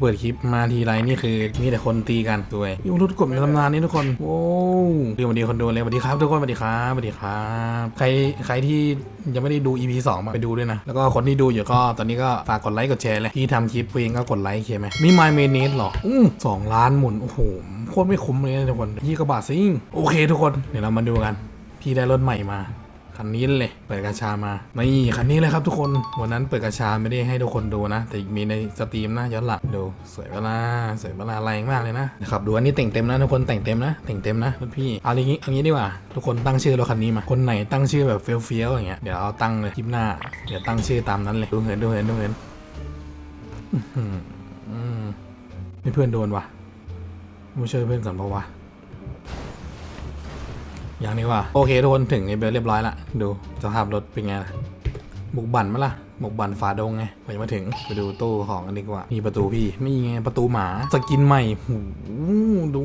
เปิดคลิปมาทีไรนี่คือมีแต่คนตีกันด้วยยูรุดกบในตำนานนี้ทุกคนโว้วเดี๋ยวสวัสดีคนดูเลยสวัสดีครับทุกคนสวัสดีครับสวัสดีครับใครใครที่ยังไม่ได้ดู EP 2มาไปดูด้วยนะ แล้วก็คนที่ดูอยู่ก็ตอนนี้ก็ฝากกดไลค์กดแชร์เลยที่ทำคลิปเองก็กดไลค์เคไหมมี My m a y o n a i s e หรออู้สองล้านหมุนโอ้โหโคตรไม่คุ้มเลยนะทุกคนยี่กระบาทซิงโอเค ทุกคนเดี๋ยวเรามาดูกัน พี่ได้รถใหม่มา คันนี้เลยเปิดกระชามานี่คันนี้เลยครับทุกคนวันนั้นเปิดกระชาไม่ได้ให้ทุกคนดูนะ แต่มีในสตรีมนะย้อนหลังดูสวยเวลาสวยเวลาแรงมากเลยนะนะครับดูอันนี้แต่งเต็มนะทุกคนแต่งเต็มนะแต่งเต็มนะพี่เอาอย่างนี้เอางี้ดีกว่า ทุกคนตั้งชื่อรถคันนี้มาคนไหนตั้งชื่อแบบเฟี้ยวๆอย่างเงี้ยเดี๋ยวเอาตั้งเลยคลิปหน้าเดี๋ยวตั้งชื่อตามนั้นเลยดูเห็นดูเห็นดูเห็นอื้อหืออืมนี่เพื่อนโดนว่ะมาช่วยเพื่อนก่อนเพราะว่า อย่างนี้ว่าโอเคทุกคนถึงไอ้เบลเรียบร้อยละดูสภาพรถเป็นไงล่ะบุกบั่นมล่ะบุกบั่นฝาดงไงไปมาถึงไปดูตู้ของกันดีกว่านี่ประตูพี่ไม่ไงประตูหมาสกินใหม่หูดู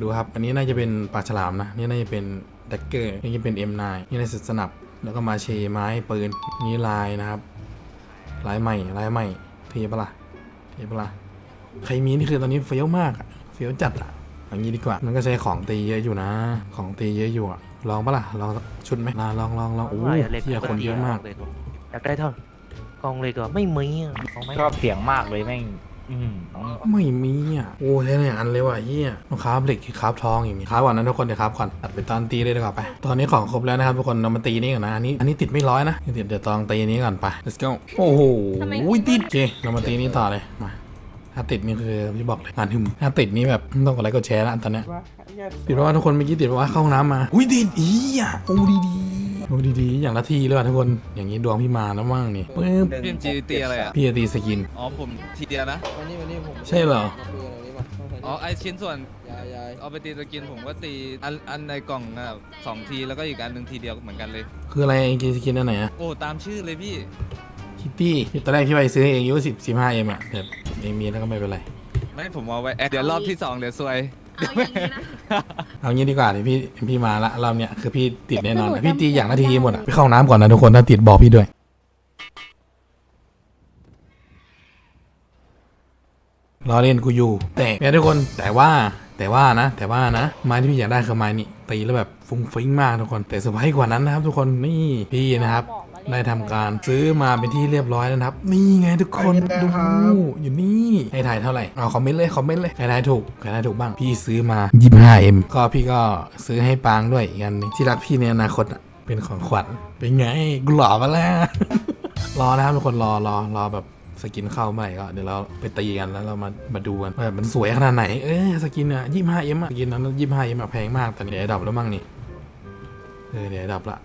ดูครับ อันนี้น่าจะเป็นปลาฉลามนะนี่น่าจะเป็นแดกเกอร์นี่จะเป็น M9 นี่น่าจะสนับแล้วก็มาเชไม้ปืนนี่ลายนะครับลายใหม่ลายใหม่เทีปะล่ะเทีปะล่ะใครมีนี่คือตอนนี้เฟี้ยวมากอะเฟี้ยวจัดอะ อย่างนี้ดีกว่า มันก็ใช้ของตีเยอะอยู่นะ ของตีเยอะอยู่อะลองปะล่ะ ลองสักชุดไหมลองลองลองลองโอ้ยเที่ยคนเยอะมากเลยอยากได้เท่าไหร่กองเลยก็ไม่มีอะเอาไหมชอบเสียงมากเลยแม่งอืมไม่มีอะ โอ้ใช่เนี่ยอันเลยว่ะเฮียต้องคราบเหล็กคราบทองอย่างนี้คราบก่อนนะทุกคนเดี๋ยวคราบก่อนตัดไปตอนตีเลยดีกว่าไป ตอนนี้ของครบแล้วนะครับทุกคนเรามาตีนี่ก่อนนะ อันนี้อันนี้ติดไม่ร้อยนะเดี๋ยวเดี๋ยวตองตีนี้ก่อนไป let's go โอ้โหทำไมติดโอเคเรามาตีนี้ต่อเลย มา ถ้าติดนี่คือพี่บอกเลยงานหึมถ้าติดนี่แบบต้องกดไลค์กดแชร์แล้วตอนเนี้ยติดว่าทุกคนเมื่อกี้ติดว่าเข้าห้องน้ำมาอุ้ยติดอีอะโอ้ดีดีๆโอ้ดีดีๆอย่างละทีเลยว่ะทุกคนอย่างนี้ดวงพี่มาแล้วมั่งนี่ปึ๊บพี่เอ็มจีตีอะไรอะ พี่จะตีสกิน อ๋อผมทีเดียวนะ วันนี้วันนี้ผมใช่เหรอาปืนอันนี้มาต้องใช้อ๋อไอชิ้นส่วนยายยายเอาไปตีสกินผมก็ตีอันอันในกล่องอะสองทีแล้วก็อีกอันหนึ่งทีเดียวเหมือนกันเลย คืออะไรไอ้กินสกินอันไหนอะโอ้ตามชื่อเลยพี่ คิตตี้ตอนแรกพี่ไปซื้อเองอายุสิบสิบห้าเอ็มอะแต่ไม่มีแล้วก็ไม่เป็นไร ไม่ผมเอาไว้แอดเดี๋ยวรอบที่สองเดี๋ยวซวย เอาอย่างนี้นะ เอางี้ดีกว่าเดี๋ยวพี่พี่มาละรอบเนี้ยคือพี่ติดแน่นอนอะพี่ตีอย่างละทีหมดอะไปเข้าห้องน้ำก่อนนะทุกคนถ้าติดบอกพี่ด้วย รอเล่นกูอยู่ แต่เนี่ยทุกคนแต่ว่าแต่ว่านะ แต่ว่านะ ไม้ที่พี่อยากได้คือไม้นี่ตีแล้วแบบฟุ้งฟิ้งมากทุกคนแต่เซอร์ไพรส์กว่านั้นนะครับทุกคนนี่พี่นะครับ ได้ทำการซื้อมาเป็นที่เรียบร้อยแล้วนะครับ นี่ไงทุกคนดูอยู่นี่ให้ถ่ายเท่าไหร่เอาคอมเมนต์เลยคอมเมนต์เลยใครทายถูกใครทายถูกบ้างพี่ซื้อมา 25M ก็พี่ก็ซื้อให้ปางด้วยอีกอันหนึงที่รักพี่ในอนาคตอะเป็นของขวัญเป็นไงกูหล่อมาแล้ว รอนะครับทุกคนรอรอรอแบบสกินเข้าเมื่อไหร่ก็เดี๋ยวเราไปตีกันแล้วเรามามาดูกันว่าแบบมันสวยขนาดไหนเออสกินอะยี่ห้าเอ็มอะสกินนั้นยี่ห้าเอ็มอะแพงมากตอนนี้เดี๋ยวดับแล้วมั้งนี่เออเดี๋ยวดับละ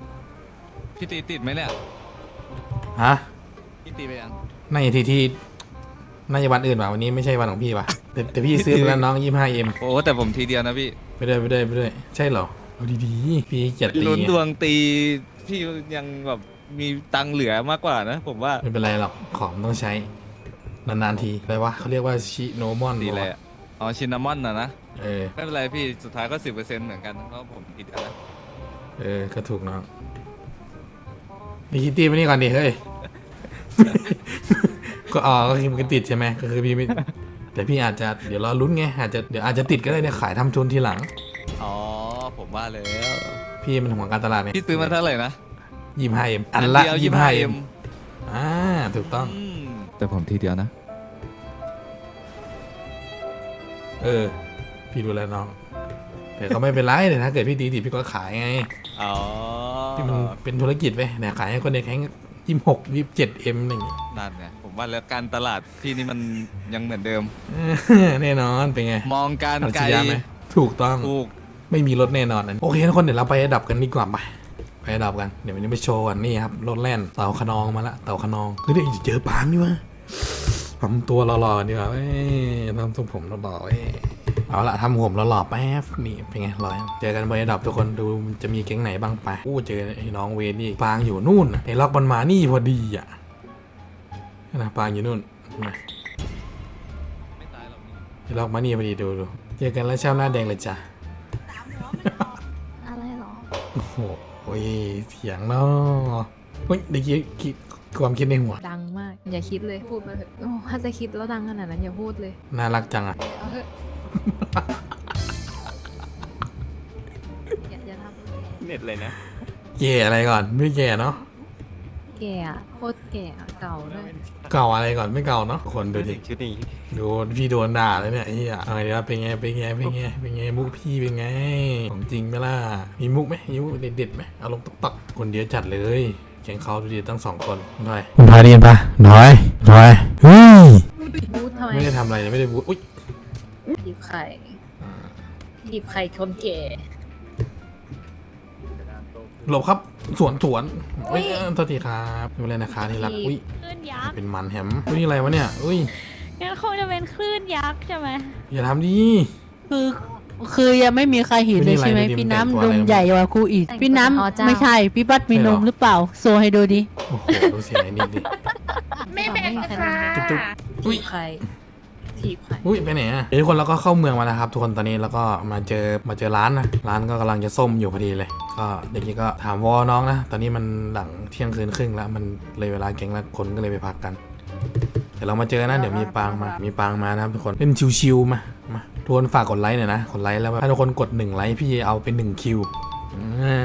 พี่ตีติดไหมเนี่ยฮะพี่ตีไปยังน่าจะที่ที่น่าจะวันอื่นว่ะวันนี้ไม่ใช่วันของพี่ว่ะแต่แต่พี่ซื้อไปแล้วน้องยี่ห้าเอ็มโอ้แต่ผมทีเดียวนะพี่ไปด้วยไปด้วยไปด้วยใช่เหรอเอาดีๆพี่เกียรติตีลุ้นไงดวงตีพี่ยังแบบมีตังค์เหลือมากกว่านะ ผมว่าไม่เป็นไรหรอกของต้องใช้นานๆทีอะไรวะเขาเรียกว่าชิโนมอนดีเลยอะอ๋อชินนามอนนะนะเออไม่เป็นไรพี่สุดท้ายก็สิบเปอร์เซ็นต์เหมือนกันเพราะผมทีเดียวนะเออก็ถูกน้อง มีคิตตี้มานี่ก่อนดิเฮ้ย ก็อ๋อก็คือมันก็ติดใช่ไหมก็คือพี่ไม่แต่พี่อาจจะเดี๋ยวรอลุ้นไงอาจจะเดี๋ยวอาจจะติดก็ได้เนี่ยขายทำทุนทีหลัง อ๋อ ผมว่าแล้ว พี่มันห่วงการตลาดไงพี่ซื้อมาเท่าไหร่นะยี่ห้าเอ็มอันละเดียวยี่ห้าเอ็ม 25M อ่าถูกต้องอืมแต่ผมทีเดียวนะ เออ พี่ดูแลน้องแต่ก็ไม่เป็นไรแต่ถ้าเกิดพี่ตีติดพี่ก็ขายไง อ๋อ ที่มันเป็นธุรกิจไปเนี่ยขายให้คนในแข้งยี่หกยี่เจ็ดเอ็มอะไรอย่างงี้นั่นไงผมว่าแล้วการตลาดพี่นี่มันยังเหมือนเดิม แน่นอนเป็นไงมองการอัจไกลฉริยะไหมถูกต้องถูกไม่มีรถแน่นอนอันโอเคทุกคนเดี๋ยวเราไปดับกันดีกว่าไปไปดับกันเดี๋ยววันนี้ไปโชว์กันนี่ครับรถแล่นเต่าขนองมาละเต่าขนองเฮ้ยเดี๋ยวเจอปางนี่วะทำตัวหล่อๆดีกว่าเว้ยทำทรงผมหล่อๆเว้ย เอาละทำผมหล่อๆแป๊บนี่เป็นไงร้อยเจอกันบนระดับทุกคนดูจะมีแก๊งไหนบ้างไปอู้เจอไอ้น้องเวนี่ปางอยู่นู่นน่ะไอ้ล็อกมันมานี่พอดีอะนะปางอยู่นู่นนะไม่ตายหรอกนี่ไอ้ล็อกมานี่พอดีดูดูเจอกันแล้วเช้าหน้าแดงเลยจ้ะอะไรหรอโอ้โหเสียงเนาะเฮ้ยเดี๋ยวคิดคิดความคิดในหัว ดังมาก อย่าคิดเลยพูดมาเถอะโอ้ถ้าจะคิดแล้วดังขนาดนั้นอย่าพูดเลย น่ารักจังอะเอาเถอะอย่าอย่าทำเน็ตเลยนะแก่อะไรก่อน ไม่แก่เนาะแก่อะโคตรแก่อะเก่าด้วยเก่าอะไรก่อนไม่เก่าเนาะคนดูดิชุดนี้โดนพี่โดนด่าเลยเนี่ยไอ้เหี้ยอะไรวะเป็นไงเป็นไงเป็นไงเป็นไงมุกพี่เป็นไงของจริงไหมล่ะมีมุกไหมมีมุกเด็ดๆไหมเอาลงตักๆคนเดียวจัดเลยแข่งเขาดูดิตั้งสองคนน้อยน้อยได้ยินปะน้อยน้อยเฮ้ยพูดทำไมไม่ได้ทำอะไรเลยไม่ได้บูอุ๊ยดิบ ไข่ดิบไข่คนแก่หลบครับสวนสวนเอ้ยเออโทษทีครับไม่เป็นไรนะคะที่รักอุ้ยคลื่นยักษ์เป็นมันแฮมอุ้ยนี่อะไรวะเนี่ยอุ้ยงั้นคงจะเป็นคลื่นยักษ์ใช่ไหมอย่าทำดิคือคือยังไม่มีใครเห็นเลยใช่ไหมไม่มีอะไรพี่แต่งตัวน้ำนอะไรมใหญ่กว่ากูอีก พี่น้ำไม่ใช่ พี่บัตมีนมหรือเปล่า โซให้ดูดิ โอ้โหดูเสียงไอ้นี่ดิไม่แบ่งค่ะจุ๊บจุ๊บอุ้ยไข่ ถีบไข่อุ้ยไปไหนอะเดี๋ยวทุกคนเราก็เข้าเมืองมาแล้วครับ ทุกคนตอนนี้แล้วก็มาเจอมาเจอร้านนะร้านก็กำลังจะส้มอยู่พอดีเลย ก็เด็กนี้ก็ถามวอน้องนะตอนนี้มันหลังเที่ยงคืนครึ่งแล้วมันเลยเวลาเก่งแล้วคนก็เลยไปพักกันเดี๋ยวเรามาเจอนะเดี๋ยวมีปางมามีปางมานะครับทุกคนเล่นชิวๆมามาทุกคนฝากกดไลค์หน่อยนะกดไลค์แล้วถ้าทุกคนกดหนึ่งไลค์พี่เอาเป็นหนึ่งคิวอ่า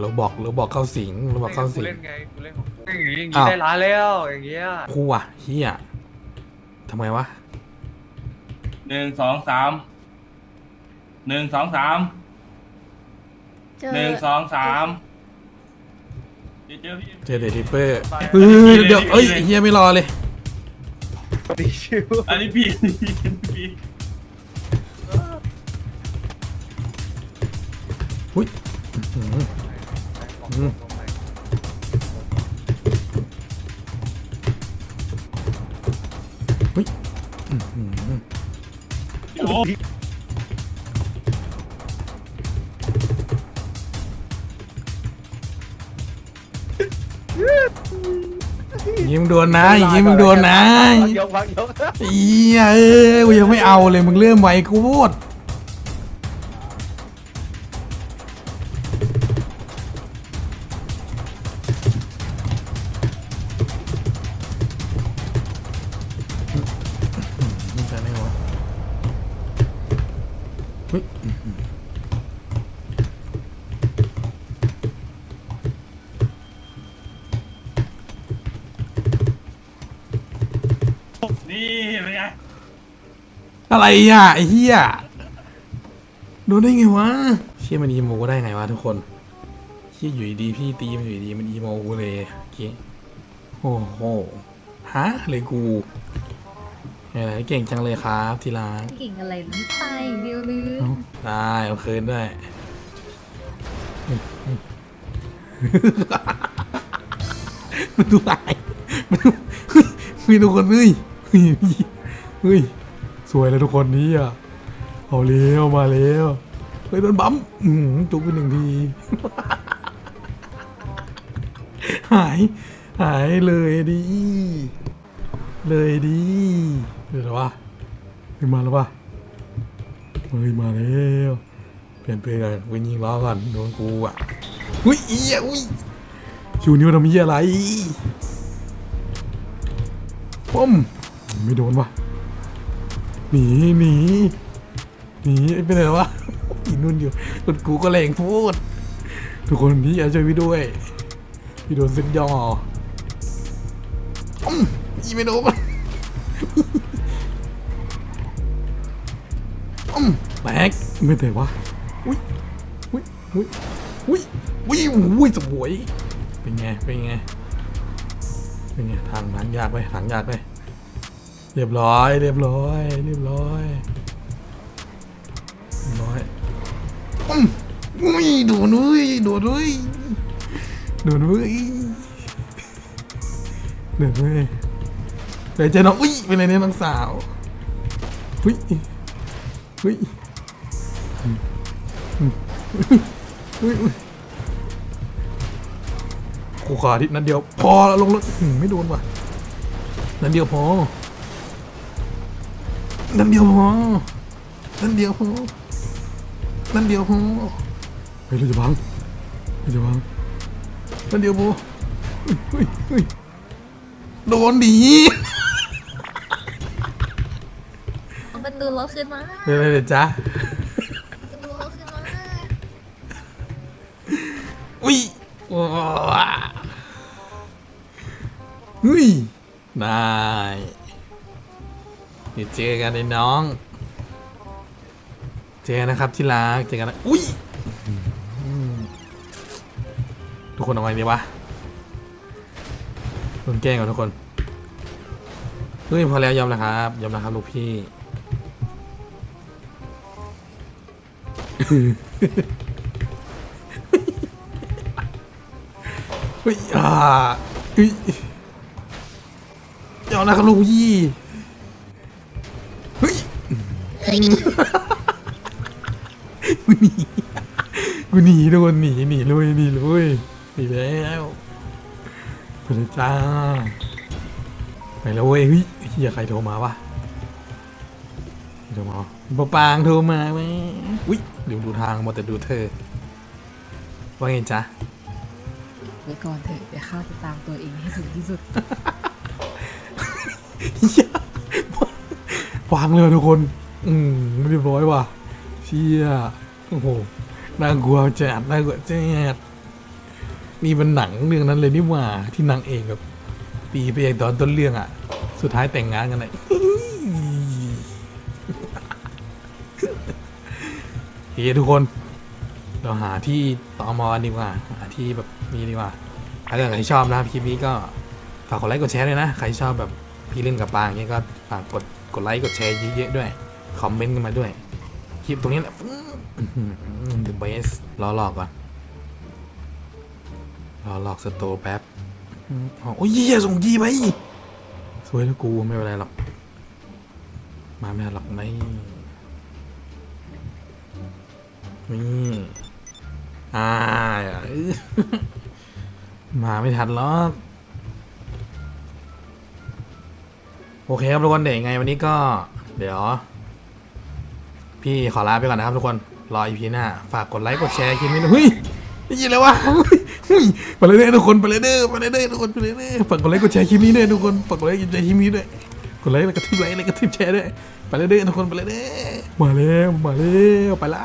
เราบอกเราบอกเข้าสิงเราบอกเข้าสิงเล่นไงกูเล่นของกูอย่างงี้อย่างอ้างี้วได้ร้านแล้วอย่างเงี้ยคู่อะเฮียทำไมวะ หนึ่งสองสามหนึ่งสองสามเจอหนึ่งสองสามเจอเจอพี่เจอเดทิปเปอร์เฮ้ยเดี๋ยวเอ้ยไอ้เฮียไม่รอเลยดีชิวอันนี้พี่พี่อุ้ยอื้อหือ อืมอุ้ยอื้อหือโอ้ ยิงโดนนะยิงมึงโดนนะยกวักยกเอียเอ้ยกูยังไม่เอาเลยมึงเริ่มไวกูพูดนี่ นี่เป็นไงอะไรอะไอ้เหี้ยโดนได้ไงวะเชี่ยมันอีโมก็ได้ไงวะทุกคนเชี่ยอยู่ดีๆพี่ตีมันอยู่ดีๆมันอีโมกูเลยโอเคโอ้โหฮะเลยกูอะไรเก่งจังเลยครับทีรักเก่งอะไรน้ำตายอย่างเดียวเลยเอ้าได้เอาคืนด้วยมันดูลายมันดูเฮ้ยเฮ้ยทุกคนเฮ้ย เฮ้ยสวยเลยทุกคนนี้อะเอาเร็วมาเร็วเฮ้ยโดนบั๊มจุกไปหนึ่งทีหายหายเลยดี เลยดีเดี๋ยววะเฮ้ยมาแล้ววะเฮ้ยมาแล้วเปลี่ยนเพลงกันไปยิงล้อก่อนโดนกูอะอุ้ยอีอะอุ้ยชูนิ้วทำยี่อะไรป้อม ไม่โดนวะหนีหนีหนีไปไหนวะอีนุ่นอยู่รถกูก็แรงพูด ทุกคนพี่อาช่วยพี่ด้วยพี่โดนเส้นยออมอีไม่โดนอืมแตกไม่แต่วะอุ้ยอุ้ยอุ้ยอุ้ยอุ้ยอุ้ยสวยเป็นไงเป็นไงเป็นไงทางทางยากไปทางยากไป เรียบร้อย เรียบร้อย เรียบร้อยเรียบร้อยอุ้ยโดนอุ้ยโดนอุ้ยโดนอุ้ยโดนอุ้ยเดี๋ยวเจอน้องอุ้ยเป็นไรเนี่ยน้องสาวอุ้ยเฮ้ยอืมอืมเฮ้ยเฮ้ยกูขอทิศนัดเดียวพอแล้วลงรถไม่โดนว่ะนัดเดียวพอ นัดเดียวพอนัดเดียวพอนัดเดียวพอเฮ้ยเราจะบังเราจะบังนัดเดียวพอเฮ้ยเฮ้ยเฮ้ยโดนดีเอาประตูรถขึ้นมาเดี๋ยวเดี๋ยวจ้าประตูรถขึ้นมาอุ้ยว้าอุ้ยได้ เดี๋ยวเจอกันไอ้น้อง เจอกันนะครับที่รักเจอกันนะอุ้ยทุกคนเอาไงดีวะโดนแกล้งก่อนทุกคนเฮ้ยพอแล้วยอมแล้วครับยอมแล้วครับลูกพี่เฮ้ยอ่าเฮ้ยยอมแล้วครับลูกพี่ กูหนีกูหนีโดนหนีหนีเลยหนีเลยหนีแล้วไปเลยจ้าไปแล้วเว้ยเฮ้ยเฮียใครโทรมาวะใครโทรมาวะปะปางโทรมาไหมอุ้ยเดี๋ยวดูทางหมดแต่ดูเธอ ว่าไงจ๊ะไว้ก่อนเถอะเดี๋ยวข้าจะตามตัวเองให้ถึงที่สุดเหี้ยวางเลยว่ะทุกคน อืมเรียบร้อยว่ะเชี่ยโอ้โหน่ากลัวจัดน่ากลัวจัดนี่มันหนังเรื่องนั้นเลยนี่หว่าที่นางเอกแบบปีไปเอกตอนต้นเรื่องอะ สุดท้ายแต่งงานกันเลยเฮ้ยทุกคน เราหาที่ตอมอดีกว่าหาที่แบบนี้ดีกว่าถ้าเกิดใครชอบนะคลิปนี้ก็ฝากกดไลค์กดแชร์ด้วยนะ ใครชอบแบบพี่เล่นกับปางอย่างเงี้ยก็ฝากกดกดไลค์กดแชร์เยอะๆด้วย คอมเมนต์กันมาด้วยคลิปตรงนี้แหละ The best รอหลอกก่อนรอหลอกสโตร์แป๊บโอ้ยเหี้ยส่งยีไปสวยแล้วกูไม่เป็นไรหรอก มาไม่ทันหรอกไม่นี่อ่ามาไม่ทันหรอกโอเคครับทุกคนเดี๋ยวยังไงวันนี้ก็ เดี๋ยว พี่ขอลาไปก่อนนะครับทุกคน รออีพีหน้า ฝากกดไลค์กดแชร์คลิปนี้นะเฮ้ยได้ยินแล้ววะเฮ้ยไปเลยเด้อทุกคนไปเลยเด้อไปเลยเด้อทุกคนไปเลยเด้อฝากกดไลค์กดแชร์คลิปนี้ด้วยทุกคนฝากกดไลค์กดแชร์คลิปนี้ด้วยกดไลค์แล้วก็ทิปไลค์แล้วก็ทิปแชร์ด้วยไปเลยเด้อทุกคนไปเลยเด้อมาแล้วมาแล้วไปละ